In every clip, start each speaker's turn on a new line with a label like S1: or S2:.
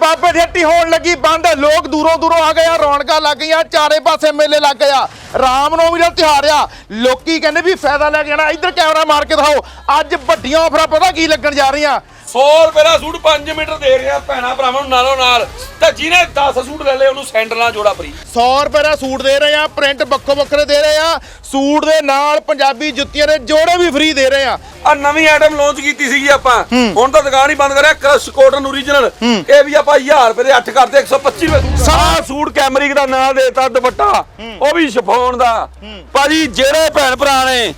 S1: ਬਾਬੇ ਦੀ ਹੱਟੀ ਹੋਣ ਲੱਗੀ, ਬੰਦ। ਲੋਕ ਦੂਰੋਂ ਦੂਰੋਂ ਆ ਗਏ ਆ, ਰੌਣਕਾਂ ਲੱਗ ਗਈਆਂ, ਚਾਰੇ ਪਾਸੇ ਮੇਲੇ ਲੱਗ ਗਿਆ ਰਾਮ ਰਾਮਨੌਮੀ ਦਾ ਤਿਉਹਾਰ ਆ। ਲੋਕੀ ਕਹਿੰਦੇ ਵੀ ਫਾਇਦਾ ਲੈ ਕੇ ਜਾਣਾ ਇੱਧਰ ਕੈਮਰਾ ਮਾਰ ਕੇ ਦਿਖਾਓ। ਅੱਜ ਵੱਡੀਆਂ ਆਫਰਾਂ, ਪਤਾ ਕੀ ਲੱਗਣ ਜਾ ਰਹੀਆਂ?
S2: 100 ਰੁਪਏ ਦਾ ਸੂਟ 5 ਮੀਟਰ ਦੇ ਰਿਹਾ ਭੈਣਾ ਭਰਾਵਾਂ ਨੂੰ ਨਾਲੋਂ ਨਾਲ। ਤੇ ਜਿਹਨੇ 10 ਸੂਟ ਲੈ ਲਏ ਉਹਨੂੰ ਸੈਂਡਲ ਨਾਲ ਜੋੜਾ ਫਰੀ।
S1: 100 ਰੁਪਏ ਦਾ ਸੂਟ ਦੇ ਰਹੇ ਆ ਪ੍ਰਿੰਟ ਵੱਖੋ ਵੱਖਰੇ ਦੇ ਰਹੇ ਆ ਸੂਟ ਦੇ ਨਾਲ ਪੰਜਾਬੀ ਜੁੱਤੀਆਂ ਦੇ ਜੋੜੇ ਵੀ ਫ੍ਰੀ ਦੇ ਰਹੇ ਆ।
S2: ਆ ਨਵੀਂ ਆਈਟਮ ਲਾਂਚ ਕੀਤੀ ਸੀਗੀ ਆਪਾਂ। ਹੁਣ ਤਾਂ ਦੁਕਾਨ ਹੀ ਬੰਦ ਕਰਿਆ ਕ੍ਰਸ਼ ਕੋਟਨ ਓਰੀਜਨਲ ਇਹ ਵੀ ਆਪਾਂ 1000 ਰੁਪਏ ਦੇ 8 ਕਰਦੇ 125 ਰੁਪਏ ਸਾਰਾ ਸੂਟ ਕੈਮਰਿਕ ਦਾ ਨਾਂ ਦੇਤਾ ਦੁਪੱਟਾ। ਉਹ ਵੀ ਸ਼ਿਫੋਨ ਦਾ। ਭਾਜੀ ਜਿਹੜੇ ਭੈਣ ਭਰਾ ਨੇ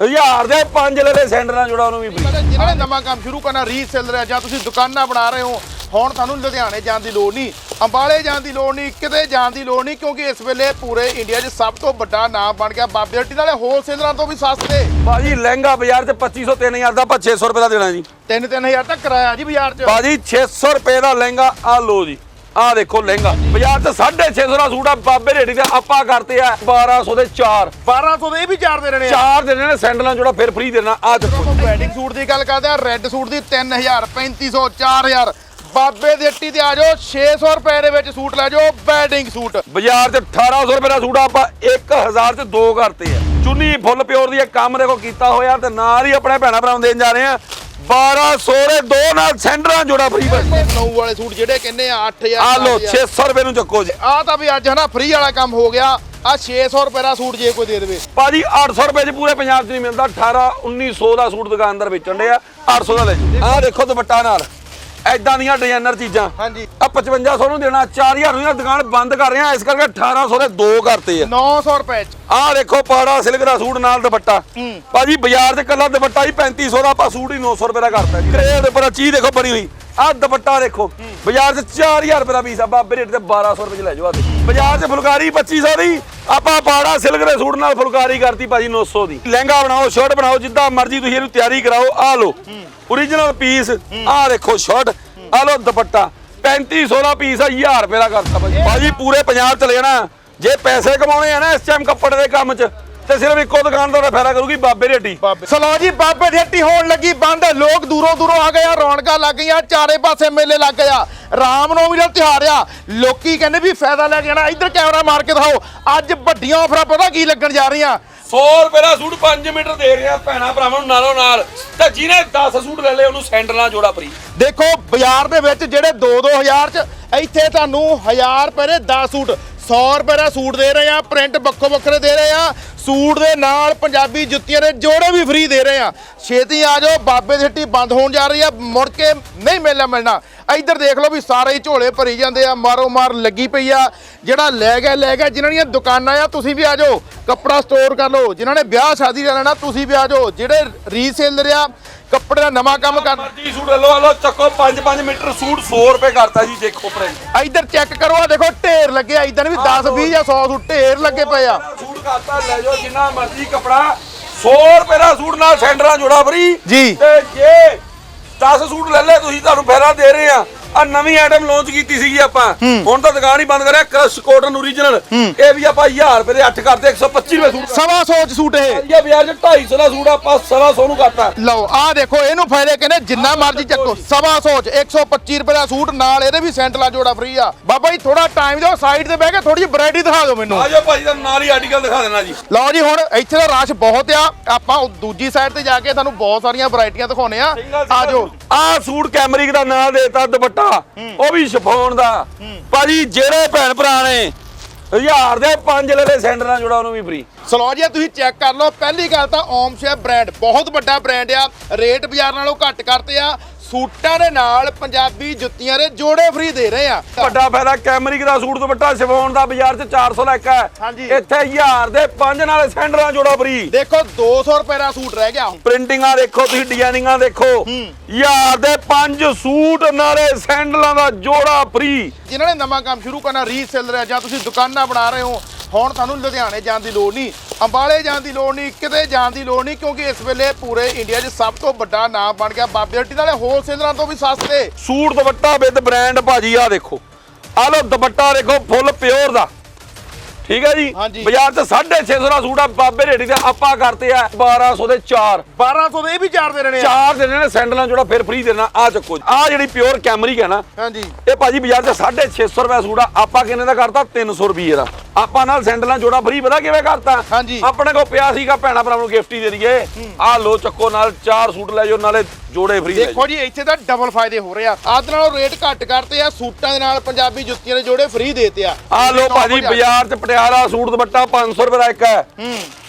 S2: 1000 ਦੇ 5 ਲੈ ਲੈ ਨਾਲ ਜੋੜਾ ਉਹਨੂੰ ਵੀ free।
S1: ਜਿਨ੍ਹਾਂ ਨੇ ਨਵਾਂ ਕੰਮ ਸ਼ੁਰੂ ਕਰਨਾ ਰੀਸੇਲਰ ਆ ਜਾਂ ਤੁਸੀਂ ਦੁਕਾਨਾਂ ਬਣਾ ਰਹੇ ਹੋ ਹੁਣ ਤੁਹਾਨੂੰ ਲੁਧਿਆਣੇ ਜਾਣ ਦੀ ਲੋੜ ਨਹੀਂ ਅੰਬਾਲੇ ਜਾਣ ਦੀ ਲੋੜ ਨਹੀਂ ਕਿਤੇ ਜਾਣ ਦੀ ਲੋੜ ਨਹੀਂ ਕਿਉਂਕਿ ਇਸ ਵੇਲੇ ਪੂਰੇ ਇੰਡੀਆ 'ਚ ਸਭ ਤੋਂ ਵੱਡਾ ਨਾਮ ਬਣ ਗਿਆ ਬਾਬੇ ਹੱਟੀ ਨਾਲੇ ਹੋਲਸੇਲਰਾਂ ਤੋਂ ਵੀ ਸਸਤੇ।
S2: ਭਾਜੀ ਲਹਿੰਗਾ ਬਾਜ਼ਾਰ 'ਚ 2500 3000 ਦਾ ਆਪਾਂ 600 ਰੁਪਏ ਦਾ ਦੇਣਾ ਜੀ।
S1: 3-3000 ਤੱਕ ਕਿਰਾਇਆ ਜੀ ਬਾਜ਼ਾਰ 'ਚ।
S2: ਭਾਜੀ 600 ਰੁਪਏ ਦਾ ਲਹਿੰਗਾ ਆ ਲੋ ਜੀ। ਆ ਦੇਖੋ ਲਹਿੰਗਾ। ਬਾਜ਼ਾਰ 'ਚ 650 ਦਾ ਸੂਟ ਆ ਬਾਬੇ ਰੇੜੀ ਤੇ ਆਪਾਂ ਕਰਤੇ ਆ 1200 ਦੇ 4
S1: 1200 ਦੇ ਇਹ ਵੀ ਚਾਰ ਦੇ ਰਹੇ ਨੇ
S2: ਚਾਰ ਦੇਣੇ ਨੇ ਸੈਂਡਲਾਂ ਜੋੜਾ ਫਿਰ ਫ੍ਰੀ ਦੇਣਾ ਆ ਦੇਖੋ
S1: ਵੈਡਿੰਗ ਸੂਟ ਦੀ ਗੱਲ ਕਰਦੇ ਆ ਰੈੱਡ ਸੂਟ ਦੀ 3000 3500 4000 ਬਾਬੇ ਦੀ ਹੱਟੀ ਤੇ ਆ ਜਾਓ 600 ਰੁਪਏ ਦੇ ਵਿੱਚ ਸੂਟ ਲੈ ਜਾਓ ਵੈਡਿੰਗ ਸੂਟ
S2: ਬਾਜ਼ਾਰ 'ਚ 1800 ਰੁਪਏ ਦਾ ਸੂਟ ਆਪਾਂ 1000 'ਚ ਦੋ ਕਰਤੇ ਆ। ਚੁੰਨੀ ਫੁੱਲ ਪਿਓਰ ਦੀ ਇਹ ਕੰਮ ਦੇਖੋ ਕੀਤਾ ਹੋਇਆ ਤੇ ਨਾਲ ਹੀ ਆਪਣੇ ਭੈਣਾ ਭਰਾਵਾਂ ਦੇਣ ਜਾ ਰਹੇ ਆ। 1200 ਦੇ ਦੋ ਨਾਲ ਸੈਂਡਲਾਂ ਜੋੜਾ ਫ੍ਰੀ ਬਸ
S1: ਨੌ ਵਾਲੇ ਸੂਟ ਜਿਹੜੇ ਕਹਿੰਦੇ ਆ 8000
S2: ਆ ਲੋ 600 ਰੁਪਏ ਨੂੰ ਚੱਕੋ ਜੀ।
S1: ਆ ਤਾਂ ਵੀ ਅੱਜ ਹਨਾ ਫ੍ਰੀ ਵਾਲਾ ਕੰਮ ਹੋ ਗਿਆ। ਆ 600 ਰੁਪਏ ਦਾ ਸੂਟ ਜੇ ਕੋਈ ਦੇ ਦੇਵੇ।
S2: ਭਾਜੀ 800 ਰੁਪਏ 'ਚ ਪੂਰੇ ਪੰਜਾਬ 'ਚ ਨਹੀਂ ਮਿਲਦਾ। 18 1900 ਦਾ ਸੂਟ ਦੁਕਾਨਦਾਰ ਵੇਚਣ ਦੇ ਆ 800 ਦਾ ਲੈ ਦੇਖੋ ਦੁਪੱਟਾ ਨਾਲ। ਐਦਾਂ ਦੀਆਂ ਡਿਜ਼ਾਈਨਰ ਚੀਜ਼ਾਂ।
S1: ਹਾਂਜੀ।
S2: ਆ 5500 ਨੂੰ ਦੇਣਾ 4000 ਨੂੰ ਇਹ ਦੁਕਾਨ ਬੰਦ ਕਰ ਰਹੇ ਆ ਇਸ ਕਰਕੇ 1800 ਦੇ ਦੋ ਕਰਤੇ ਆ।
S1: 900 ਰੁਪਏ ਚ।
S2: ਆਹ ਦੇਖੋ ਪਾੜਾ ਸਿਲਕ ਦਾ ਸੂਟ ਨਾਲ ਦੁਪੱਟਾ। ਭਾਜੀ ਬਾਜ਼ਾਰ 'ਚ ਕੱਲਾ ਦੁਪੱਟਾ ਹੀ 3500 ਦਾ ਆਪਾਂ ਸੂਟ ਹੀ 900 ਰੁਪਏ ਦਾ ਕਰਤਾ ਜੀ। ਕ੍ਰੇਡ ਉੱਪਰ ਚੀਜ਼ ਦੇਖੋ ਬਣੀ ਹੋਈ। ਆਹ ਦੁਪੱਟਾ ਦੇਖੋ। ਬਾਜ਼ਾਰ 'ਚ 4000 ਰੁਪਏ ਦਾ ਪੀਸ ਆ। ਬਾਬੇ ਰੇਟ ਤੇ 1200 ਰੁਪਏ 'ਚ ਲੈ ਜਾਓ ਆ ਬਾਜ਼ਾਰ 'ਚ ਫੁਲਕਾਰੀ 2500 ਦੀ। ਆਪਾਂ ਪਾੜਾ ਸਿਲਕ ਦੇ ਸੂਟ ਨਾਲ ਫੁਲਕਾਰੀ ਕਰਤੀ ਭਾਜੀ 900 ਦੀ। ਲਹਿੰਗਾ ਬਣਾਓ ਸ਼ਰਟ ਬਣਾਓ, ਜਿੱਦਾਂ ਮਰਜ਼ੀ ਤੁਸੀਂ ਇਹਨੂੰ ਤਿਆਰੀ ਕਰਾਓ। ਆ ਲਓ ਓਰੀਜਨਲ ਪੀਸ ਆਹ ਦੇਖੋ ਸ਼ਰਟ ਆ ਲਓ ਦੁਪੱਟਾ। 3500 ਦਾ ਪੀਸ ਆ 1000 ਰੁਪਏ ਦਾ ਕਰਤਾ ਭਾਜੀ। ਭਾਜੀ ਪੂਰੇ ਪੰਜਾਬ ਚ ਲੈਣਾ ਜੇ ਪੈਸੇ ਕਮਾਉਣੇ ਆ ਨਾ ਇਸ ਟਾਈਮ ਕੱਪੜੇ ਦੇ ਕੰਮ 'ਚ। ਤੇ ਸਿਰਫ ਇੱਕੋ ਦੁਕਾਨ ਦਾ ਫਾਇਦਾ ਕਰੂਗੀ ਬਾਬੇ ਰੇਟੀ
S1: ਸਲੋ ਜੀ ਬਾਬੇ ਦੀ ਹੱਟੀ ਹੋਣ ਲੱਗੀ ਬੰਦ। ਲੋਕ ਦੂਰੋਂ ਦੂਰੋਂ ਆ ਗਏ ਆ ਰੌਣਕਾਂ ਲੱਗ ਗਈਆਂ ਚਾਰੇ ਪਾਸੇ ਮੇਲੇ ਲੱਗ ਗਏ ਆ। ਰਾਮਨੌਮੀ ਦਾ ਤਿਉਹਾਰ ਆ। ਲੋਕੀ ਕਹਿੰਦੇ ਵੀ ਫਾਇਦਾ ਲੈ ਕੇ ਜਾਣਾ ਇੱਧਰ ਕੈਮਰਾ ਮਾਰ ਕੇ ਦਿਖਾਓ। ਅੱਜ ਵੱਡੀਆਂ ਆਫਰਾਂ ਪਤਾ ਕੀ ਲੱਗਣ ਜਾ ਰਹੀਆਂ?
S2: 100 ਰੁਪਏ ਦਾ ਸੂਟ 5 ਮੀਟਰ ਦੇ ਰਿਹਾ ਭੈਣਾ ਭਰਾਵਾਂ ਨੂੰ ਨਾਲੋਂ ਨਾਲ। ਤੇ ਜਿਹਨੇ 10 ਸੂਟ ਲੈ ਲਏ ਉਹਨੂੰ ਸੈਂਡਲ ਨਾਲ ਜੋੜਾ ਫਰੀ
S1: ਦੇਖੋ ਬਾਜ਼ਾਰ ਦੇ ਵਿੱਚ ਜਿਹੜੇ 2-2000 ਚ ਇੱਥੇ ਤੁਹਾਨੂੰ 1000 ਰੁਪਏ ਦੇ 10 ਸੂਟ 100 ਰੁਪਏ ਦਾ ਸੂਟ ਦੇ ਰਹੇ ਆ ਪ੍ਰਿੰਟ ਵੱਖੋ ਵੱਖਰੇ ਦੇ ਰਹੇ ਆ। ਸੂਟ ਦੇ ਨਾਲ ਪੰਜਾਬੀ ਜੁੱਤੀਆਂ ਦੇ ਜੋੜੇ ਵੀ ਫ੍ਰੀ ਦੇ ਰਹੇ ਆ ਛੇਤੀ ਆ ਜਾਓ ਬਾਬੇ ਦੀ ਹੱਟੀ ਬੰਦ ਹੋਣ ਜਾ ਰਹੀ ਆ ਮੁੜ ਕੇ ਨਹੀਂ ਮੇਲਾ ਮਿਲਣਾ। ਇੱਧਰ ਦੇਖ ਲਓ ਵੀ ਸਾਰੇ ਹੀ ਝੋਲੇ ਭਰੀ ਜਾਂਦੇ ਆ ਮਾਰੋ ਮਾਰ ਲੱਗੀ ਪਈ ਆ। ਜਿਹੜਾ ਲੈ ਗਿਆ ਲੈ ਗਿਆ ਜਿਨ੍ਹਾਂ ਦੀਆਂ ਦੁਕਾਨਾਂ ਆ ਤੁਸੀਂ ਵੀ ਆ ਜਾਓ। ਕੱਪੜਾ ਸਟੋਰ ਕਰ ਲਓ। ਜਿਨ੍ਹਾਂ ਨੇ ਵਿਆਹ ਸ਼ਾਦੀ ਦਾ ਲੈਣਾ ਤੁਸੀਂ ਵੀ ਆ ਜਾਓ। ਜਿਹੜੇ ਰੀਸੇਲਰ ਆ ਕੱਪੜੇ ਦਾ ਨਵਾਂ ਕੰਮ ਕਰ
S2: ਮਰਜ਼ੀ ਸੂਟ ਲੈ ਲਓ ਲਓ ਚੱਕੋ 5-5 ਮੀਟਰ ਸੂਟ 100 ਰੁਪਏ ਕਰਤਾ ਜੀ ਦੇਖੋ ਪ੍ਰਿੰਟ
S1: ਇੱਧਰ ਚੈੱਕ ਕਰੋ ਆ ਦੇਖੋ ਢੇਰ ਲੱਗੇ ਆ। ਇਦਾਂ ਵੀ 10 20 ਜਾਂ 100 ਸੂਟ ਢੇਰ ਲੱਗੇ ਪਏ ਆ।
S2: ਕਰਤਾ ਲੈ ਜਾਓ ਜਿੰਨਾ ਮਰਜ਼ੀ ਕਪੜਾ। 100 ਰੁਪਏ ਦਾ ਸੂਟ ਨਾਲ ਸੈਂਡਲਾਂ ਜੋੜਾ ਫਰੀ।
S1: ਜੀ।
S2: ਤੇ ਜੇ 10 ਸੂਟ ਲੈ ਲੈ ਤੁਸੀਂ ਤੁਹਾਨੂੰ ਫਾਇਦਾ ਦੇ ਰਹੇ ਆ। ਆ ਨਵੀਂ ਆਈਟਮ ਲਾਂਚ ਕੀਤੀ ਸੀਗੀ ਆਪਾਂ। ਹੁਣ ਤਾਂ ਦੁਕਾਨ ਹੀ ਬੰਦ ਕਰਿਆ ਕ੍ਰਸ਼ ਕੋਟਨ ਓਰੀਜਨਲ ਇਹ ਵੀ ਆਪਾਂ 1000 ਰੁਪਏ ਦੇ 8 ਕਰਦੇ 125 ਰੁਪਏ ਸੂਟ
S1: ਸਵਾ ਸੌ ਚ ਸੂਟ ਇਹ।
S2: ਇਹ ਬਾਜ਼ਾਰ 'ਚ 250 ਦਾ ਸੂਟ ਆਪਾਂ ਸਵਾ ਸੌ ਨੂੰ ਕਰਤਾ।
S1: ਲਓ ਆ ਦੇਖੋ ਇਹਨੂੰ ਫਾਇਦੇ ਕਹਿੰਦੇ ਜਿੰਨਾ ਮਰਜ਼ੀ ਚੱਕੋ। ਸਵਾ ਸੌ ਚ 125 ਰੁਪਏ ਦਾ ਸੂਟ ਨਾਲ ਇਹਦੇ ਵੀ ਸੈਂਟਲਾ ਜੋੜਾ ਫ੍ਰੀ ਆ। ਬਾਬਾ ਜੀ ਥੋੜਾ ਟਾਈਮ ਦਿਓ ਸਾਈਡ ਤੇ ਬਹਿ ਕੇ ਥੋੜੀ ਜਿਹੀ ਵੈਰਾਈਟੀ ਦਿਖਾ ਦਿਓ ਮੈਨੂੰ।
S2: ਆ ਜਾਓ ਭਾਜੀ ਦਾ ਨਾਲ ਹੀ ਆਰਟੀਕਲ ਦਿਖਾ ਦੇਣਾ ਜੀ।
S1: ਲਓ ਜੀ ਹੁਣ ਇੱਥੇ ਦਾ ਰਸ਼ ਬਹੁਤ ਆ। ਆਪਾਂ ਉਹ ਦੂਜੀ ਸਾਈਡ ਤੇ ਜਾ ਕੇ ਤੁਹਾਨੂੰ ਬਹੁਤ ਸਾਰੀਆਂ ਵੈਰਾਈਟੀਆਂ ਦਿਖਾਉਣੇ ਆ। ਆ ਜਾਓ।
S2: ਆ ਸੂਟ ਕੈਮਰਿਕ ਦਾ ਨਾਂ ਦੇਤਾ ਦੁਪੱਟਾ ਉਹ ਵੀ ਸ਼ਿਫੋਨ ਦਾ। ਭਾਜੀ ਜਿਹੜੇ ਭੈਣ ਭਰਾ ਨੇ 1000 ਦੇ 5 ਲੈ ਲੈ ਸੈਂਡਲਾਂ ਜੋੜਾ ਉਹਨੂੰ ਵੀ ਫ੍ਰੀ
S1: ਸਲੋ ਜੀ ਤੁਸੀਂ ਚੈੱਕ ਕਰ ਲਓ। ਪਹਿਲੀ ਗੱਲ ਤਾਂ ਓਮ ਸ਼ੇਪ ਬ੍ਰਾਂਡ ਬਹੁਤ ਵੱਡਾ ਬ੍ਰਾਂਡ ਆ। ਰੇਟ ਬਾਜ਼ਾਰ ਨਾਲੋਂ ਘੱਟ ਕਰਤੇ ਆ। ਸੂਟਾਂ ਦੇ ਨਾਲ ਪੰਜਾਬੀ ਜੁੱਤੀਆਂ ਦੇ ਜੋੜੇ ਫ੍ਰੀ ਦੇ ਰਹੇ ਆ।
S2: ਵੱਡਾ ਫਾਇਦਾ ਕੈਮਰਿਕ ਦਾ ਸੂਟ ਦੁਪੱਟਾ ਸ਼ਿਫੋਨ ਦਾ ਬਾਜ਼ਾਰ 'ਚ 400 ਲੱਖ ਹੈ।
S1: ਹਾਂਜੀ।
S2: ਇੱਥੇ 1000 ਦੇ 5 ਨਾਲ ਸੈਂਡਲਾਂ ਜੋੜਾ ਫ੍ਰੀ
S1: ਦੇਖੋ 200 ਰੁਪਏ ਦਾ ਸੂਟ ਰਹਿ ਗਿਆ ਹੁਣ।
S2: ਪ੍ਰਿੰਟਿੰਗਾਂ ਦੇਖੋ ਤੁਸੀਂ ਡਿਜ਼ਾਈਨਿੰਗਾਂ ਦੇਖੋ। 1000 ਦੇ 5 ਸੂਟ ਨਾਲੇ ਸੈਂਡਲਾਂ ਦਾ ਜੋੜਾ ਫ੍ਰੀ
S1: ਜਿਨ੍ਹਾਂ ਨੇ ਨਵਾਂ ਕੰਮ ਸ਼ੁਰੂ ਕਰਨਾ ਰੀਸੇਲਰ ਆ ਜਾਂ ਤੁਸੀਂ ਦੁਕਾਨਾਂ ਬਣਾ ਰਹੇ ਹੋ ਹੁਣ ਤੁਹਾਨੂੰ ਲੁਧਿਆਣੇ ਜਾਣ ਦੀ ਲੋੜ ਨਹੀਂ, ਅੰਬਾਲੇ ਜਾਣ ਦੀ ਲੋੜ ਨਹੀਂ, ਕਿਤੇ ਜਾਣ ਦੀ ਲੋੜ ਨਹੀਂ, ਕਿਉਂਕਿ ਇਸ ਵੇਲੇ ਪੂਰੇ ਇੰਡੀਆ 'ਚ ਸਭ ਤੋਂ ਵੱਡਾ ਨਾਮ ਬਣ ਗਿਆ ਬਾਬੇ ਹੱਟੀ ਨਾਲੇ ਹੋਲਸੇਲਰਾਂ ਤੋਂ ਵੀ ਸਸਤੇ।
S2: ਸੂਟ ਦੁਪੱਟਾ ਵਿਦ ਬ੍ਰਾਂਡ ਭਾਜੀ ਆ ਦੇਖੋ। ਆ ਲੋ ਦੁਪੱਟਾ ਦੇਖੋ, ਫੁੱਲ ਪਿਓਰ ਦਾ। ਠੀਕ ਹੈ ਜੀ। ਬਾਜ਼ਾਰ 'ਚ 650 ਦਾ ਸੂਟ ਆ ਬਾਬੇ ਰੇੜੀ ਤੇ ਆਪਾਂ ਕਰਤੇ ਆ 1200 ਦੇ 4
S1: 1200 ਦੇ ਇਹ ਵੀ ਚਾਰ ਦੇ ਰਹੇ ਨੇ ਆ।
S2: ਚਾਰ ਦੇਣੇ ਨੇ ਸੈਂਡਲਾਂ ਜਿਹੜਾ ਫਿਰ ਫ੍ਰੀ ਦੇਣਾ। ਆ ਚੱਕੋ ਆ ਜਿਹੜੀ ਪਿਓਰ ਕੈਮਰਿਕ ਹੈ ਨਾ
S1: ਹਾਂਜੀ।
S2: ਇਹ ਭਾਜੀ ਬਾਜ਼ਾਰ 'ਚ 650 ਰੁਪਏ ਸੂਟ ਆ ਆਪਾਂ ਕਿੰਨੇ ਦਾ ਕਰਤਾ? 300 ਰੁਪਏ ਦਾ। ਆਪਾਂ ਨਾਲ ਸੈਂਡਲਾਂ ਜੋੜਾ ਫ੍ਰੀ ਪਤਾ ਕਿਵੇਂ ਕਰਤਾ?
S1: ਹਾਂਜੀ।
S2: ਆਪਣੇ ਕੋਲ ਪਿਆ ਸੀਗਾ ਭੈਣਾ ਭਰਾਵਾਂ ਨੂੰ ਗਿਫਟ ਹੀ ਦੇ ਦਈਏ। ਆ ਲੋ ਚੱਕੋ ਨਾਲ ਚਾਰ ਸੂਟ ਲੈ ਜਾਓ ਨਾਲੇ ਜੋੜੇ ਫ੍ਰੀ
S1: ਦੇਖੋ ਜੀ ਇੱਥੇ ਤਾਂ ਡਬਲ ਫਾਇਦੇ ਹੋ ਰਹੇ ਆ। ਆਦ ਨਾਲੋਂ ਰੇਟ ਘੱਟ ਕਰਤੇ ਆ ਸੂਟਾਂ ਦੇ ਨਾਲ ਪੰਜਾਬੀ ਜੁੱਤੀਆਂ ਦੇ ਜੋੜੇ ਫ੍ਰੀ ਦੇਤੇ ਆ।
S2: ਆ ਲੋ ਭਾਜੀ ਬਾਜ਼ਾਰ 'ਚ ਪਟਿਆਲਾ ਸੂਟ ਦੁਪੱਟਾ 500 ਰੁਪਏ ਦਾ ਇੱਕ ਹੈ।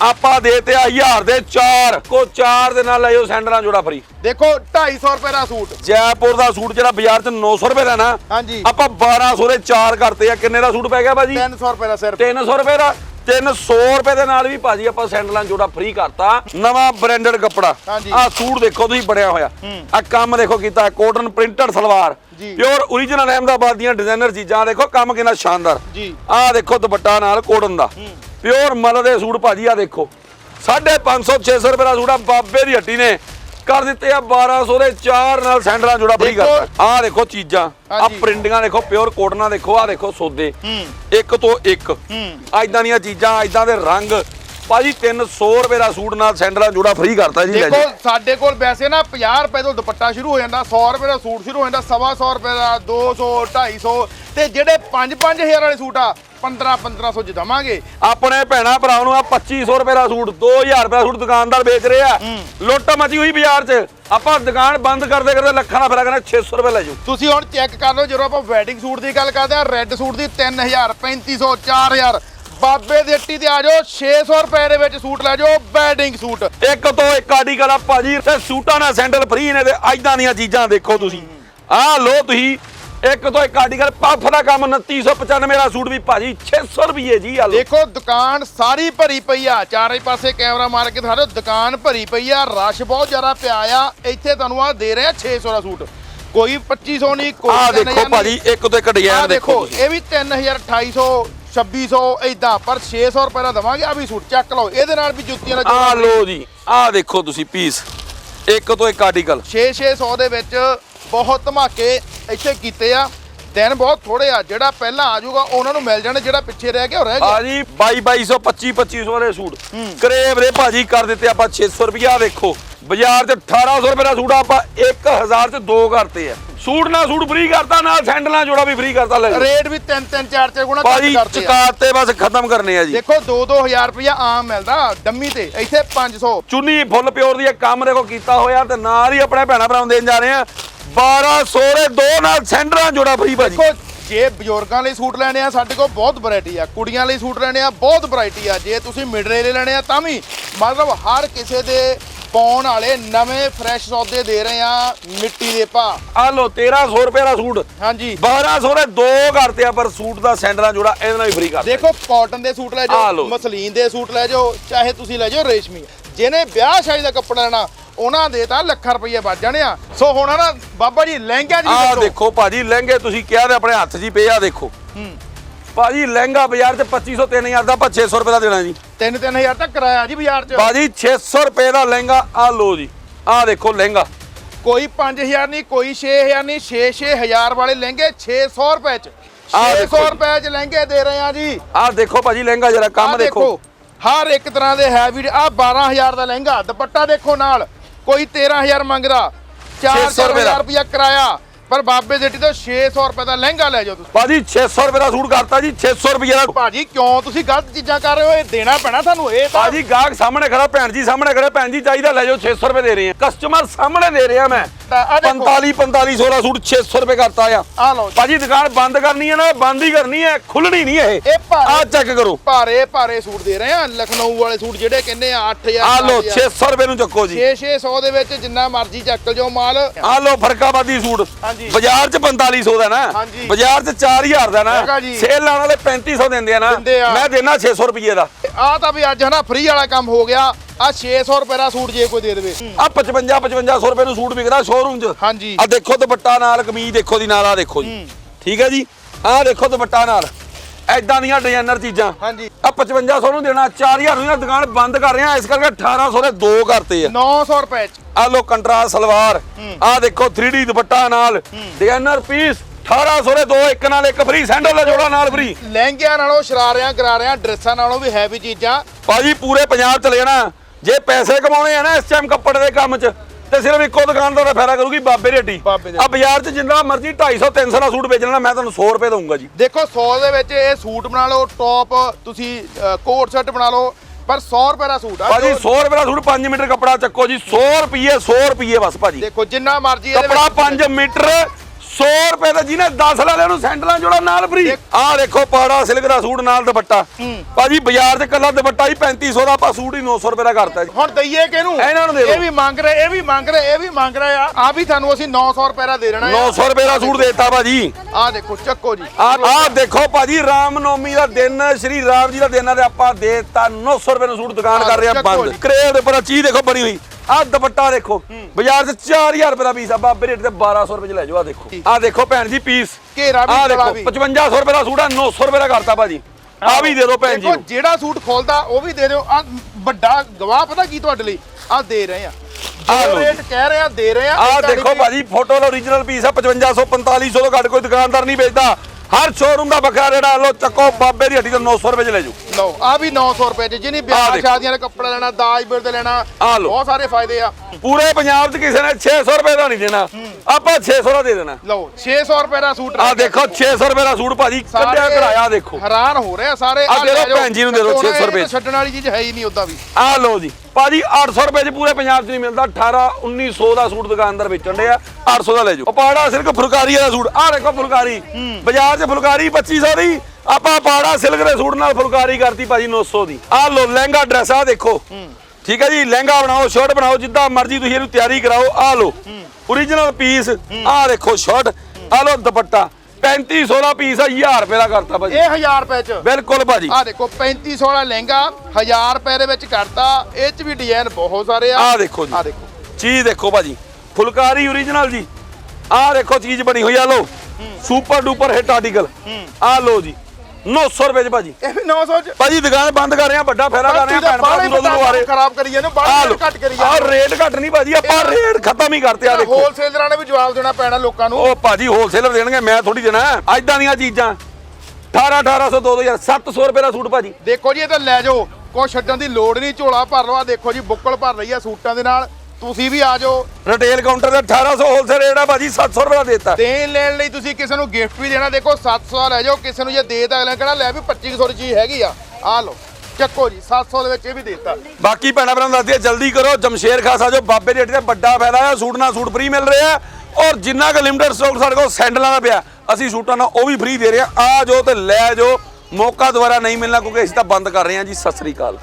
S2: ਆਪਾਂ ਦੇਤੇ ਆ 1000 ਦੇ 4 ਕੋ 4 ਦੇ ਨਾਲ ਲੈ ਜਾਓ ਸੈਂਡਲਾਂ ਜੋੜਾ ਫ੍ਰੀ।
S1: ਦੇਖੋ 250 ਰੁਪਏ ਦਾ ਸੂਟ।
S2: ਜੈਪੁਰ ਦਾ ਸੂਟ ਜਿਹੜਾ ਬਾਜ਼ਾਰ 'ਚ 900 ਰੁਪਏ ਦਾ ਨਾ
S1: ਹਾਂਜੀ।
S2: ਆਪਾਂ 1200 ਦੇ 4 ਕਰਤੇ ਆ। ਕਿੰਨੇ ਦਾ ਸੂਟ ਪੈ ਗਿਆ ਭਾਜੀ
S1: 300 ਰੁਪਏ ਦਾ ਸਿਰਫ।
S2: 300 ਰੁਪਏ ਦਾ। 300 ਰੁਪਏ ਦੇ ਨਾਲ ਵੀ ਭਾਜੀ ਆਪਾਂ ਸੈਂਡਲਾਂ ਜੋੜਾ ਫ੍ਰੀ ਕਰਤਾ। ਨਵਾਂ ਬ੍ਰਾਂਡਡ ਕੱਪੜਾ। ਆ ਸੂਟ ਦੇਖੋ ਤੁਸੀਂ ਬਣਿਆ ਹੋਇਆ। ਆ ਕੰਮ ਦੇਖੋ ਕੀਤਾ cotton printed salwar. Pure original Ahmedabad ਦੀਆਂ ਡਿਜ਼ਾਈਨਰ ਚੀਜ਼ਾਂ ਦੇਖੋ ਕੰਮ ਕਿੰਨਾ ਸ਼ਾਨਦਾਰ।
S1: ਜੀ।
S2: ਆ ਦੇਖੋ ਦੁਪੱਟਾ ਨਾਲ ਕੋਟਨ ਦਾ। ਪਿਓਰ ਮਲ ਦੇ ਸੂਟ ਭਾਜੀ ਆ ਦੇਖੋ। 550 600 ਰੁਪਏ ਦਾ ਸੂਟ ਆ ਬਾਬੇ ਦੀ ਹੱਟੀ ਨੇ। ਕਰ ਦਿੱਤੇ ਆ 1200 ਦੇ ਚਾਰ ਨਾਲ ਸੈਂਡਲਾਂ ਜੋੜਾ ਫ੍ਰੀ। ਕਰਤਾ ਆ। ਦੇਖੋ। ਚੀਜ਼ਾਂ ਆ। ਪ੍ਰਿੰਟਿੰਗਾਂ ਦੇਖੋ ਪਿਓਰ ਕੋਟਨਾਂ ਦੇਖੋ ਆ ਦੇਖੋ ਸੌਦੇ। ਇੱਕ ਤੋਂ ਇੱਕ। ਐਦਾਂ ਦੀਆਂ ਚੀਜ਼ਾਂ ਐਦਾਂ ਦੇ ਰੰਗ। ਭਾਜੀ 300 ਰੁਪਏ ਦਾ ਸੂਟ ਨਾਲ ਸੈਂਡਲਾਂ ਜੋੜਾ ਫ੍ਰੀ ਕਰਤਾ ਜੀ
S1: ਦੇਖੋ ਸਾਡੇ ਕੋਲ ਵੈਸੇ ਨਾ 50 ਰੁਪਏ ਤੋਂ ਦੁਪੱਟਾ ਸ਼ੁਰੂ ਹੋ ਜਾਂਦਾ 100 ਰੁਪਏ ਦਾ ਸੂਟ ਸ਼ੁਰੂ ਹੋ ਜਾਂਦਾ 125 ਰੁਪਏ ਦਾ 200 250 ਤੇ ਜਿਹੜੇ 5-5000 ਵਾਲੇ ਸੂਟ ਆ 15-1500 ਚ ਦਵਾਂਗੇ।
S2: ਆਪਣੇ ਭੈਣਾ ਭਰਾਵਾਂ ਨੂੰ ਆ 2500 ਰੁਪਏ ਦਾ ਸੂਟ 2000 ਰੁਪਏ ਦਾ ਸੂਟ ਦੁਕਾਨਦਾਰ ਵੇਚ ਰਹੇ ਲੁੱਟ ਮਚੀ ਹੋਈ ਬਾਜ਼ਾਰ 'ਚ। ਆਪਾਂ ਦੁਕਾਨ ਬੰਦ ਕਰਦੇ ਕਰਦੇ ਲੱਖਾਂ ਦਾ ਫੇਰਾ ਕਰਨਾ 600 ਰੁਪਏ ਲੈ ਜਾਓ।
S1: ਤੁਸੀਂ ਹੁਣ ਚੈੱਕ ਕਰ ਲਓ ਜਦੋਂ ਆਪਾਂ ਵੈਡਿੰਗ ਸੂਟ ਦੀ ਗੱਲ ਕਰਦੇ ਆ ਰੈੱਡ ਸੂਟ ਦੀ 3000 3500 4000 ਬਾਬੇ ਦੀ ਹੱਟੀ ਤੇ ਆ ਜਾਓ 600 ਰੁਪਏ ਦੇ ਵਿੱਚ ਸੂਟ ਲੈ ਜਾਓ ਵੈਡਿੰਗ ਸੂਟ।
S2: ਇੱਕ ਤੋਂ ਇੱਕ ਆਰਟੀਕਲ ਆ ਭਾਜੀ ਤੇ ਸੂਟਾਂ ਨਾਲ ਸੈਂਡਲ ਫ੍ਰੀ ਨੇ ਤੇ ਐਦਾਂ ਦੀਆਂ ਚੀਜ਼ਾਂ ਦੇਖੋ ਤੁਸੀਂ। ਆਹ ਲੋ ਤੁਸੀਂ ਇੱਕ ਤੋਂ ਇੱਕ ਆਰਟੀਕਲ ਪੱਫ ਦਾ ਕੰਮ 2995 ਦਾ ਸੂਟ ਵੀ ਭਾਜੀ 600 ਰੁਪਏ ਜੀ ਆ
S1: ਦੇਖੋ ਦੁਕਾਨ ਸਾਰੀ ਭਰੀ ਪਈ ਆ। ਚਾਰੇ ਪਾਸੇ ਕੈਮਰਾ ਮਾਰ ਕੇ ਦਿਖਾ ਦਿਓ ਦੁਕਾਨ ਭਰੀ ਪਈ ਆ। ਰਸ਼ ਬਹੁਤ ਜ਼ਿਆਦਾ ਪਿਆ ਆ। ਇੱਥੇ ਤੁਹਾਨੂੰ ਆ ਦੇ ਰਹੇ ਆ 600 ਦਾ ਸੂਟ। ਕੋਈ 2500 ਨਹੀਂ ਕੋਈ 3000
S2: ਦੇਖੋ ਭਾਜੀ ਇੱਕ ਤੋਂ ਇੱਕ ਡਿਜ਼ਾਈਨ ਦੇਖੋ।
S1: ਇਹ ਵੀ 3000 2800 2600 ਇਦਾਂ ਪਰ 600 ਰੁਪਏ ਦਾ ਦਵਾਂਗੇ ਆ ਵੀ ਸੂਟ ਚੱਕ ਲਓ। ਇਹਦੇ ਨਾਲ ਵੀ ਜੁੱਤੀਆਂ ਦਾ
S2: ਆਹ ਲੋ ਜੀ ਆਹ ਦੇਖੋ ਤੁਸੀਂ ਪੀਸ ਇੱਕ ਤੋਂ ਇੱਕ ਆਰਟੀਕਲ।
S1: 6-600 ਦੇ ਵਿੱਚ ਬਹੁਤ ਧਮਾਕੇ ਇੱਥੇ ਕੀਤੇ ਆ। ਦਿਨ ਬਹੁਤ ਥੋੜੇ ਆ ਜਿਹੜਾ ਪਹਿਲਾਂ ਆ ਜਾਊਗਾ ਉਹਨਾਂ ਨੂੰ ਮਿਲ ਜਾਣੇ ਜਿਹੜਾ ਪਿੱਛੇ ਰਹਿ ਗਿਆ ਉਹ ਰਹਿ ਗਿਆ।
S2: ਆ ਜੀ 22 2200 25 2500 ਵਾਲੇ ਸੂਟ। ਕਰੇਬ ਦੇ ਭਾਜੀ ਕਰ ਦਿੱਤੇ ਆਪਾਂ 600 ਰੁਪਿਆ ਦੇਖੋ ਬਾਜ਼ਾਰ 'ਚ 1800 ਰੁਪਏ ਦਾ ਸੂਟ ਆਪਾਂ 1000 'ਚ ਦੋ ਕਰਤੇ ਆ। ਸੂਟ ਨਾਲ ਸੂਟ ਫ੍ਰੀ ਕਰਤਾ ਨਾਲ ਸੈਂਡਲਾਂ ਜੋੜਾ ਵੀ ਫ੍ਰੀ ਕਰਤਾ ਲੈ।
S1: ਰੇਟ ਵੀ 3-3 4-4 ਗੁਣਾ ਘੱਟ
S2: ਭਾਜੀ
S1: ਕਰਦੇ ਆ।
S2: ਚਕਾਤੇ ਬਸ ਖਤਮ ਕਰਨੇ ਆ ਜੀ।
S1: ਦੇਖੋ 2-2000 ਰੁਪਇਆ ਆਮ ਮਿਲਦਾ ਡੰਮੀ ਤੇ ਇੱਥੇ 500
S2: ਚੁੰਨੀ ਫੁੱਲ ਪਿਓਰ ਦੀ ਕੰਮ ਦੇਖੋ ਕੀਤਾ ਹੋਇਆ ਤੇ ਨਾਲ ਹੀ ਆਪਣੇ ਭੈਣਾ ਭਰਾਵਾਂ ਨੂੰ ਦੇਣ ਜਾ ਰਹੇ ਆ। 1200 ਦੇ ਦੋ ਨਾਲ ਸੈਂਡਲਾਂ ਜੋੜਾ ਫ੍ਰੀ ਭਾਜੀ।
S1: ਦੇਖੋ ਜੇ ਬਜ਼ੁਰਗਾਂ ਲਈ ਸੂਟ ਲੈਣੇ ਆ ਸਾਡੇ ਕੋਲ ਬਹੁਤ ਵੈਰਾਈਟੀ ਆ। ਕੁੜੀਆਂ ਲਈ ਸੂਟ ਲੈਣੇ ਆ ਬਹੁਤ ਵੈਰਾਈਟੀ ਆ। ਜੇ ਤੁਸੀਂ ਮਿਡਰੇ ਲਈ ਲੈਣੇ ਆ ਤਾਂ ਵੀ ਮਤਲਬ ਹਰ ਕਿਸੇ ਦੇ ਪਾਉਣ ਵਾਲੇ ਨਵੇਂ ਫਰੈਸ਼ ਸੌਦੇ ਦੇ ਰਹੇ ਆ ਮਿੱਟੀ ਦੇ ਭਾ
S2: ਆ ਲੋ 1300 ਰੁਪਏ ਦਾ ਸੂਟ।
S1: ਹਾਂਜੀ।
S2: 1200 ਦੇ ਦੋ ਕਰਤੇ ਆ ਪਰ ਸੂਟ ਦਾ ਸੈਂਡਲਾਂ ਜੋੜਾ ਇਹਦੇ ਨਾਲ ਵੀ ਫ੍ਰੀ ਕਰਤਾ
S1: ਦੇਖੋ ਕਾਟਨ ਦੇ ਸੂਟ ਲੈ ਜਾਓ
S2: ਲਓ।
S1: ਮਸਲੀਨ ਦੇ ਸੂਟ ਲੈ ਜਾਓ ਚਾਹੇ ਤੁਸੀਂ ਲੈ ਜਾਓ ਰੇਸ਼ਮੀ। ਜਿਹਨੇ ਵਿਆਹ ਸ਼ਾਦੀ ਦਾ ਕੱਪੜਾ ਲੈਣਾ ਉਹਨਾਂ ਦੇ ਤਾਂ ਲੱਖਾਂ ਰੁਪਏ ਵੱਜ ਜਾਣੇ ਆ। ਸੋ ਹੁਣ ਨਾ ਬਾਬਾ ਜੀ ਲਹਿੰਗਾ ਜੀ
S2: ਆ
S1: ਦੱਸੋ।
S2: ਦੇਖੋ। ਭਾਜੀ ਲਹਿੰਗੇ ਤੁਸੀਂ ਕਿਹਾ ਤੇ ਆਪਣੇ ਹੱਥ 'ਚ ਹੀ ਪਏ ਆ ਦੇਖੋ।
S1: ਹੂੰ।
S2: ਭਾਜੀ ਲਹਿੰਗਾ ਬਾਜ਼ਾਰ 'ਚ 2500 3000 ਦਾ ਆਪਾਂ 600 ਰੁਪਏ ਦਾ ਦੇਣਾ ਜੀ।
S1: ਤਿੰਨ ਤਿੰਨ ਹਜ਼ਾਰ ਤੱਕ ਕਰਾਇਆ ਜੀ ਬਾਜ਼ਾਰ 'ਚ।
S2: ਭਾਜੀ 600 ਰੁਪਏ ਦਾ ਲਹਿੰਗਾ ਆ ਲੋ ਜੀ। ਆ ਦੇਖੋ ਲਹਿੰਗਾ।
S1: ਕੋਈ 5000 ਨਹੀਂ ਕੋਈ 6000 ਨਹੀਂ 6-6000 ਵਾਲੇ ਲਹਿੰਗੇ 600 ਰੁਪਏ 'ਚ।
S2: ਆਹ ਦੇਖੋ
S1: 600
S2: ਜੀ।
S1: ਰੁਪਏ 'ਚ ਲਹਿੰਗੇ ਦੇ ਰਹੇ ਆ ਜੀ।
S2: ਆ ਦੇਖੋ ਭਾਜੀ ਲਹਿੰਗਾ ਜਰਾ ਕੰਮ
S1: ਆਹ
S2: ਦੇਖੋ।
S1: ਹਰ ਇੱਕ ਤਰ੍ਹਾਂ ਦੇ ਹੈਵੀ ਆ 12000 ਦਾ ਲਹਿੰਗਾ ਦੁਪੱਟਾ ਦੇਖੋ ਨਾਲ। ਕੋਈ 13000 ਮੰਗਦਾ।
S2: 600 ਰੁਪਏ ਦਾ।
S1: 4000 ਰੁਪਇਆ ਕਿਰਾਇਆ। ਪਰ ਬਾਬੇ ਦੇਟੀ ਤੋਂ 600 ਰੁਪਏ ਦਾ ਲਹਿੰਗਾ ਲੈ ਜਾਓ ਤੁਸੀਂ।
S2: ਭਾਜੀ 600 ਰੁਪਏ ਦਾ ਸੂਟ ਕਰਤਾ ਜੀ 600 ਰੁਪਏ ਦਾ।
S1: ਭਾਜੀ ਕਿਉਂ ਤੁਸੀਂ ਗਲਤ ਚੀਜ਼ਾਂ ਕਰ ਰਹੇ ਹੋ? ਇਹ ਦੇਣਾ ਪੈਣਾ ਤੁਹਾਨੂੰ ਇਹ ਤਾਂ
S2: ਭਾਜੀ ਗਾਹਕ ਸਾਹਮਣੇ ਖੜਾ ਭੈਣ ਜੀ ਸਾਹਮਣੇ ਖੜਾ ਭੈਣ ਜੀ ਚਾਹੀਦਾ ਲੈ ਜਾਓ 600 ਰੁਪਏ ਦੇ ਰਹੇ ਆ ਕਸਟਮਰ ਸਾਹਮਣੇ ਦੇ ਰਿਹਾ ਮੈਂ।
S1: ਆਹ ਦੇਖੋ।
S2: 45 4500 ਦਾ ਸੂਟ 600 ਰੁਪਏ ਕਰਤਾ ਆ।
S1: ਆ ਲਓ ਜੀ।
S2: ਭਾਜੀ ਦੁਕਾਨ ਬੰਦ ਕਰਨੀ ਹੈ ਨਾ ਬੰਦ ਹੀ ਕਰਨੀ ਹੈ ਖੁੱਲਣੀ ਨਹੀਂ ਇਹ।
S1: ਇਹ ਭਾਰੇ
S2: ਆ ਚੈੱਕ ਕਰੋ।
S1: ਭਾਰੇ ਭਾਰੇ ਸੂਟ ਦੇ ਰਹੇ ਆ ਲਖਨਊ ਵਾਲੇ ਸੂਟ ਜਿਹੜੇ ਕਹਿੰਦੇ ਆ 8000
S2: ਆ ਲੋ 600 ਰੁਪਏ ਨੂੰ ਚੱਕੋ ਜੀ।
S1: 6-600 ਦੇ ਵਿੱਚ ਜਿੰਨਾ ਮਰਜ਼ੀ ਚੱਕ ਜਾਓ ਮਾਲ।
S2: ਆ ਲੋ ਫਰਕਾਬਾਦੀ ਸੂਟ।
S1: ਹਾਂਜੀ।
S2: ਬਾਜ਼ਾਰ 'ਚ 4500 ਦਾ ਨਾ।
S1: ਹਾਂਜੀ।
S2: ਬਾਜ਼ਾਰ 'ਚ 4000 ਦਾ ਨਾ। ਸੇਲ ਲਾਉਣ ਵਾਲੇ 3500 ਦਿੰਦੇ ਆ ਨਾ। ਮੈਂ ਦੇਣਾ 600 ਰੁਪਏ ਦਾ।
S1: ਆ ਤਾਂ ਵੀ ਅੱਜ ਹਨਾ ਫ੍ਰੀ ਵਾਲਾ ਕੰਮ ਹੋ ਗਿਆ। ਆ 600 ਰੁਪਏ ਦਾ ਸੂਟ ਜੇ ਕੋਈ ਦੇ ਦੇਵੇ।
S2: ਆ 55 5500 ਰੁਪਏ ਨੂੰ ਸੂਟ ਵਿਕਦਾ ਸ਼ੋਰੂਮ 'ਚ।
S1: ਹਾਂਜੀ।
S2: ਆ ਦੇਖੋ ਦੁਪੱਟਾ ਨਾਲ ਕਮੀਜ਼ ਦੇਖੋ ਦੀ ਨਾਲ ਆ ਦੇਖੋ ਜੀ। ਠੀਕ ਹੈ ਜੀ? ਆ ਦੇਖੋ ਦੁਪੱਟਾ ਨਾਲ। ਐਦਾਂ ਦੀਆਂ ਡਿਜ਼ਾਈਨਰ ਚੀਜ਼ਾਂ।
S1: ਹਾਂਜੀ।
S2: ਆ 5500 ਨੂੰ ਦੇਣਾ 4000 ਨੂੰ ਦੁਕਾਨ ਬੰਦ ਕਰ ਰਹੇ ਆ। ਇਸ ਕਰਕੇ 1800 ਦੇ ਦੋ ਕਰਤੇ ਆ।
S1: 900 ਰੁਪਏ ਚ।
S2: ਆ ਲੋ ਕੰਟਰਾਸਟ ਸਲਵਾਰ। ਆ ਦੇਖੋ 3D ਦੁਪੱਟਾ ਨਾਲ। ਡਿਜ਼ਾਈਨਰ ਪੀਸ 1800 ਦੇ ਦੋ ਇੱਕ ਨਾਲ ਇੱਕ ਫ੍ਰੀ ਸੈਂਡਲ ਦਾ ਜੋੜਾ ਨਾਲ ਫ੍ਰੀ
S1: ਲਹਿੰਗਿਆਂ ਨਾਲੋਂ ਸ਼ਰਾਰਿਆਂ ਗਰਾਰਿਆਂ ਡਰੈਸਾਂ ਨਾਲੋਂ ਵੀ ਹੈਵੀ ਚੀਜ਼ਾਂ।
S2: ਭਾਜੀ ਪੂਰੇ ਪੰਜਾਬ ਚ ਲੈਣਾ ਜੇ ਪੈਸੇ ਕਮਾਉਣੇ ਆ ਨਾ ਇਸ ਟਾਈਮ ਕੱਪੜੇ ਦੇ ਕੰਮ 'ਚ ਤੇ ਸਿਰਫ ਇੱਕੋ ਦੁਕਾਨਦਾਰ ਦਾ ਫਾਇਦਾ ਕਰੂਗੀ ਬਾਬੇ ਦੀ ਹੱਟੀ
S1: ਬਾਬੇ ਦੀ
S2: ਆ ਬਾਜ਼ਾਰ 'ਚ ਜਿੰਨਾ ਮਰਜ਼ੀ 250 300 ਦਾ ਸੂਟ ਵੇਚਣਾ ਮੈਂ ਤੁਹਾਨੂੰ 100 ਰੁਪਏ ਦਊਂਗਾ ਜੀ।
S1: ਦੇਖੋ 100 ਦੇ ਵਿੱਚ ਇਹ ਸੂਟ ਬਣਾ ਲਓ ਟੌਪ ਤੁਸੀਂ ਕੋਟ ਸੈੱਟ ਬਣਾ ਲਓ ਪਰ 100 ਰੁਪਏ ਦਾ ਸੂਟ ਆ
S2: ਭਾਜੀ
S1: ਜੋ-
S2: 100 ਰੁਪਏ ਦਾ ਸੂਟ 5 ਮੀਟਰ ਕੱਪੜਾ ਚੱਕੋ ਜੀ 100 ਰੁਪਏ 100 ਰੁਪਏ ਬਸ ਭਾਜੀ।
S1: ਦੇਖੋ ਜਿੰਨਾ ਮਰਜ਼ੀ
S2: ਕੱਪੜਾ
S1: ਵਿੱਚ
S2: 5 ਮੀਟਰ 100 ਰੁਪਏ ਦਾ ਜਿਹਨੇ 10 ਲੈ ਲਿਆ ਉਹਨੂੰ ਸੈਂਡਲਾਂ ਜੋੜਾ ਨਾਲ ਫ੍ਰੀ। ਆਹ ਦੇਖੋ ਪਾੜਾ ਸਿਲਕ ਦਾ ਸੂਟ ਨਾਲ ਦੁਪੱਟਾ। ਭਾਜੀ ਬਾਜ਼ਾਰ 'ਚ ਕੱਲਾ ਦੁਪੱਟਾ ਹੀ 3500 ਦਾ ਆਪਾਂ ਸੂਟ ਹੀ 900 ਰੁਪਏ ਦਾ ਕਰਤਾ ਜੀ।
S1: ਹੁਣ ਦਈਏ ਕਿਹਨੂੰ?
S2: ਇਹਨਾਂ ਨੂੰ ਦੇ ਦਿਓ।
S1: ਇਹ ਵੀ ਮੰਗ ਰਹੇ ਇਹ ਵੀ ਮੰਗ ਰਹੇ ਇਹ ਵੀ ਮੰਗ ਰਹੇ ਆ। ਆ ਵੀ ਤੁਹਾਨੂੰ ਅਸੀਂ 900 ਰੁਪਏ ਦਾ ਦੇ ਦੇਣਾ
S2: 900 ਰੁਪਏ ਦਾ ਸੂਟ ਦੇਤਾ ਭਾਜੀ।
S1: ਆ ਦੇਖੋ ਚੱਕੋ ਜੀ।
S2: ਆ ਆ ਦੇਖੋ ਭਾਜੀ ਰਾਮ ਨੌਮੀ ਦਾ ਦਿਨ ਸ਼੍ਰੀ ਰਾਮ ਜੀ ਦਾ ਦਿਨ ਆ ਤੇ ਆਪਾਂ ਦੇਤਾ 900 ਰੁਪਏ ਨੂੰ ਸੂਟ ਦੁਕਾਨ ਕਰ ਰਹੇ ਬੰਦ। ਦੇ ਉੱਪਰ ਚੀਜ਼ ਦੇਖੋ ਬਣੀ ਹੋਈ। ਆ ਦੁਪੱਟਾ ਦੇਖੋ। ਬਾਜ਼ਾਰ 'ਚ 4000 ਰੁਪਏ ਦਾ ਪੀਸ ਆ। ਬਾਬੇ ਰੇਟ ਤੇ 1200 ਰੁਪਏ 'ਚ ਲੈ ਜਾਓ ਆ ਦੇਖੋ। ਆ ਦੇਖੋ ਭੈਣ ਜੀ ਪੀਸ
S1: ਘੇਰਾ ਵੀ
S2: ਆ ਦੇਖੋ
S1: ਵੀ।
S2: 5500 ਰੁਪਏ ਦਾ ਸੂਟ ਆ 900 ਰੁਪਏ ਦਾ ਕਰਤਾ ਭਾਜੀ। ਆ ਵੀ ਦੇ ਦਿਓ ਭੈਣ ਜੀ
S1: ਦੇਖੋ। ਜਿਹੜਾ ਸੂਟ ਖੋਲਦਾ ਉਹ ਵੀ ਦੇ ਦਿਓ। ਆ ਵੱਡਾ ਗਵਾਹ ਪਤਾ ਕੀ ਤੁਹਾਡੇ ਲਈ? ਆ ਦੇ ਰਹੇ ਆ। ਰੇਟ ਕਹਿ ਰਹੇ ਆ ਦੇ ਰਹੇ ਆ
S2: ਆ ਦੇਖੋ ਭਾਜੀ ਫੋਟੋ ਦਾ origignal ਪੀਸ ਆ 5500 4500 ਤੋਂ ਘੱਟ ਕੋਈ ਦੁਕਾਨਦਾਰ ਨਹੀਂ ਵੇਚਦਾ। ਹਰ ਸ਼ੋਰੂਮ ਦਾ ਵੱਖਰਾ ਆ ਲੋ ਚੱਕੋ ਬਾਬੇ ਦੀ ਹੱਟੀ ਤੋਂ 900 ਰੁਪਏ 'ਚ ਲੈ ਜਾਓ।
S1: ਲਓ ਆ ਵੀ 900 ਰੁਪਏ ਚ ਜਿਹਨੇ
S2: ਆਹ
S1: ਵਿਆਹ। ਸ਼ਾਦੀਆਂ ਦਾ ਕੱਪੜਾ ਲੈਣਾ ਦਾਜ ਬਿਰ ਤੇ ਲੈਣਾ
S2: ਆਹ ਲਓ।
S1: ਬਹੁਤ ਸਾਰੇ ਫਾਇਦੇ ਆ।
S2: ਪੂਰੇ ਪੰਜਾਬ 'ਚ ਕਿਸੇ ਨੇ 600 ਰੁਪਏ ਦਾ ਨਹੀਂ ਦੇਣਾ। ਆਪਾਂ 600 ਦਾ ਦੇ ਦੇਣਾ।
S1: ਲਓ 600 ਰੁਪਏ ਦਾ ਸੂਟ
S2: ਆ ਦੇਖੋ 600 ਰੁਪਏ ਦਾ ਸੂਟ ਭਾਜੀ ਕੱਢਿਆ ਕਰਾਇਆ ਦੇਖੋ।
S1: ਹੈਰਾਨ ਹੋ ਰਹੇ ਆ ਸਾਰੇ।
S2: ਆਹ ਦੇ ਦਿਓ। ਭੈਣ ਜੀ ਨੂੰ ਦੇ ਦਿਓ
S1: ਛੱਡੋ ਨਾ,
S2: 600 ਰੁਪਏ
S1: ਛੱਡਣ ਵਾਲੀ ਚੀਜ਼ ਹੈ ਹੀ ਨਹੀਂ ਉਦਾਂ ਵੀ।
S2: ਆ ਲਓ ਜੀ। ਭਾਜੀ 800 ਰੁਪਏ 'ਚ ਪੂਰੇ ਪੰਜਾਬ 'ਚ ਨਹੀਂ ਮਿਲਦਾ। 18 1900 ਦਾ ਸੂਟ ਦੁਕਾਨਦਾਰ ਵੇਚਣ ਦੇ ਆ। 800 ਦਾ ਲੈ ਜਾਓ। ਪਾੜਾ ਸਿਲਕ ਫੁਲਕਾਰੀ ਵਾਲਾ ਸੂਟ। ਆ ਦੇਖੋ ਫੁਲਕਾਰੀ। ਬਾਜ਼ਾਰ 'ਚ ਫੁਲਕਾਰੀ 2500 ਦੀ। ਆਪਾਂ ਪਾੜਾ ਸਿਲਕ ਦੇ ਸੂਟ ਨਾਲ ਫੁਲਕਾਰੀ ਕਰਤੀ ਭਾਜੀ 900 ਦੀ। ਆ ਲਓ ਲਹਿੰਗਾ ਡਰੈਸ ਆ ਦੇਖੋ। ਠੀਕ ਹੈ ਜੀ ਲਹਿੰਗਾ ਬਣਾਓ ਸ਼ਰਟ ਬਣਾਓ ਜਿੱਦਾਂ ਮਰਜ਼ੀ ਤੁਸੀਂ ਇਹਨੂੰ ਤਿਆਰੀ ਕਰਾਓ। ਆ ਲਓ। origignal ਪੀਸ ਆ ਦੇਖੋ ਸ਼ਰਟ। ਆ ਲਓ ਦੁਪੱਟਾ। 3500 ਦਾ ਪੀਸ ਆ 1000 ਰੁਪਏ ਦਾ ਕਰਤਾ ਭਾਜੀ।
S1: ਇਹ 1000 ਰੁਪਏ ਚ।
S2: ਬਿਲਕੁਲ ਭਾਜੀ।
S1: ਆ ਦੇਖੋ 3500 ਵਾਲਾ ਲਹਿੰਗਾ 1000 ਰੁਪਏ ਦੇ ਵਿੱਚ ਕਰਤਾ। ਇਹ ਚ ਵੀ ਡਿਜ਼ਾਈਨ ਬਹੁਤ ਸਾਰੇ ਆ।
S2: ਆਹ ਦੇਖੋ ਜੀ।
S1: ਆ ਦੇਖੋ।
S2: ਚੀਜ਼ ਦੇਖੋ ਭਾਜੀ। ਫੁਲਕਾਰੀ origignal ਜੀ। ਆਹ ਦੇਖੋ ਚੀਜ਼ ਬਣੀ ਹੋਈ ਆ ਲੋ ਸੁਪਰ ਡੂਪਰ ਹਿੱਟ ਆਰਟੀਕਲ ਆਹ ਲੋ ਜੀ। 900 ਰੁਪਏ ਚ ਭਾਜੀ।
S1: ਇਹ ਵੀ 900 ਚ?
S2: ਭਾਜੀ ਦੁਕਾਨ ਬੰਦ ਕਰ ਰਹੇ ਆ ਵੱਡਾ ਫੈਰਾ ਕਰ ਰਹੇ ਆ ਭੈਣ ਭਰਾ ਦੂਰੋਂ ਦੂਰੋਂ ਆ ਰਹੇ।
S1: ਖਰਾਬ ਕਰੀ ਜਾਂਦੇ ਬਾਹਰ ਘੱਟ ਕਰੀ ਜਾਂਦੇ।
S2: ਰੇਟ ਘੱਟ ਨਹੀਂ ਭਾਜੀ ਆਪਾਂ ਰੇਟ ਖਤਮ ਹੀ ਕਰਤੇ ਆ ਦੇਖੋ।
S1: ਹੋਲਸੇਲਰਾਂ ਨੇ ਵੀ ਜਵਾਬ ਦੇਣਾ ਪੈਣਾ ਲੋਕਾਂ ਨੂੰ।
S2: ਉਹ ਭਾਜੀ ਹੋਲਸੇਲਰ ਦੇਣਗੇ ਮੈਂ ਥੋੜੀ ਦੇਣਾ। ਐਦਾਂ ਦੀਆਂ ਚੀਜ਼ਾਂ। 18 1800 2000 700 ਰੁਪਏ ਦਾ ਸੂਟ ਭਾਜੀ।
S1: ਦੇਖੋ ਜੀ ਇਹ ਤਾਂ ਲੈ ਜਾਓ ਕੋਈ ਛੱਡਣ ਦੀ ਲੋੜ ਨਹੀਂ ਝੋਲਾ ਭਰ ਆ ਦੇਖੋ ਜੀ ਬੁੱਕਲ ਭਰ ਰਹੀ ਆ ਸੂਟਾਂ ਦੇ ਨਾਲ। ਤੁਸੀਂ ਵੀ ਆ ਜਾਓ।
S2: ਰਿਟੇਲ ਕਾਊਂਟਰ ਤੇ 1800 ਹੋਲਸੇਲ ਰੇਟ ਆ ਭਾਜੀ 700 ਰੁਪਏ ਦਾ ਦੇਤਾ।
S1: ਦੇਣ ਲੈਣ ਲਈ ਤੁਸੀਂ ਕਿਸੇ ਨੂੰ ਗਿਫਟ ਵੀ ਦੇਣਾ ਦੇਖੋ 700 ਦਾ ਲੈ ਜਾਓ ਕਿਸੇ ਨੂੰ ਜੇ ਦੇ ਤਾਂ ਅਗਲਾ ਕਹਿਣਾ ਲੈ ਵੀ 2500 ਦੀ ਚੀਜ਼ ਹੈਗੀ ਆ। ਆ ਲਓ ਚੱਕੋ ਜੀ 700 ਦੇ ਵਿੱਚ ਇਹ ਵੀ ਦੇਤਾ।
S2: ਬਾਕੀ ਭੈਣਾਂ ਭਰਾਵਾਂ ਨੂੰ ਦੱਸਦੀ ਆ ਜਲਦੀ ਕਰੋ ਜਮਸ਼ੇਰ ਖਾਸ ਆ ਜੋ ਬਾਬੇ ਰੇਟ ਤੇ ਵੱਡਾ ਫਾਇਦਾ ਆ ਸੂਟ ਨਾਲ ਸੂਟ ਫ੍ਰੀ ਮਿਲ ਰਿਹਾ ਔਰ ਜਿੰਨਾ ਕੁ ਲਿਮਟਡ ਸਟਾਕ ਸਾਡੇ ਕੋਲ ਸੈਂਡਲਾਂ ਦਾ ਪਿਆ ਅਸੀਂ ਸੂਟਾਂ ਨਾਲ ਉਹ ਵੀ ਫ੍ਰੀ ਦੇ ਰਹੇ ਆ। ਆ ਜੋ ਤੇ ਲੈ ਜੋ ਮੌਕਾ ਦੁਬਾਰਾ ਨਹੀਂ ਮਿਲਣਾ ਕਿਉਂਕਿ ਅਸੀਂ ਤਾਂ ਬੰਦ ਕਰ ਰਹੇ ਹਾਂ ਜੀ ਸਤਿ ਸ੍ਰੀ ਅਕਾਲ।